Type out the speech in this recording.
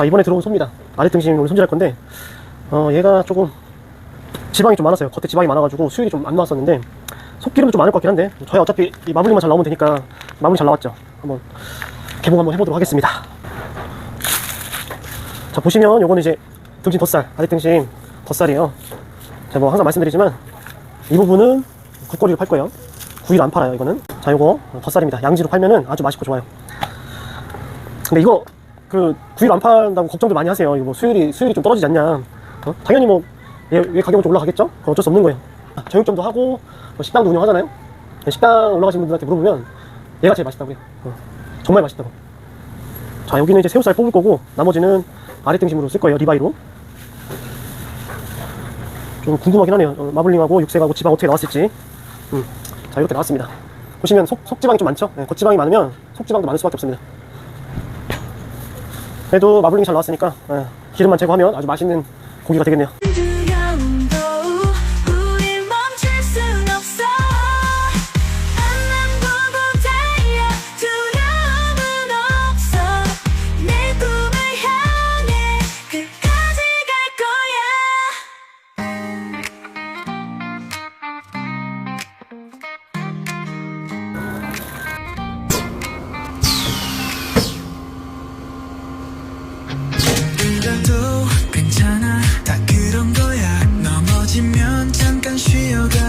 자 이번에 들어온 소입니다. 아래 등심 오늘 손질할 건데 어 얘가 조금 지방이 좀 많았어요. 겉에 지방이 많아가지고 수율이 좀 안 나왔었는데 속기름은 좀 많을 것 같긴 한데 저야 어차피 이 마블링만 잘 나오면 되니까 마블링 잘 나왔죠. 한번 개봉 한번 해보도록 하겠습니다. 자 보시면 요거는 이제 등심 덧살 아래 등심 덧살이에요. 제가 뭐 항상 말씀드리지만 이 부분은 국거리로 팔 거예요. 구이로 안 팔아요 이거는. 자 요거 덧살입니다. 양지로 팔면은 아주 맛있고 좋아요. 근데 이거 그 구이로 안 판다고 걱정도 많이 하세요. 이거 뭐 수율이 수율이 좀 떨어지지 않냐. 어? 당연히 뭐 얘, 얘 가격은 좀 올라가겠죠? 그건 어쩔 수 없는 거예요. 아, 정육점도 하고 뭐 식당도 운영하잖아요. 네, 식당 올라가신 분들한테 물어보면 얘가 제일 맛있다고 해요. 어, 정말 맛있다고. 자 여기는 이제 새우살 뽑을 거고 나머지는 아래 등심으로 쓸 거예요 리바이로. 좀 궁금하긴 하네요. 어, 마블링하고 육색하고 지방 어떻게 나왔을지. 음. 자 이렇게 나왔습니다. 보시면 속, 속지방이 좀 많죠? 네, 겉지방이 많으면 속지방도 많을 수밖에 없습니다 그래도 마블링이 잘 나왔으니까 예, 기름만 제거하면 아주 맛있는 고기가 되겠네요 다쳐도 괜찮아. 다 그런 거야. 넘어지면 잠깐 쉬어가.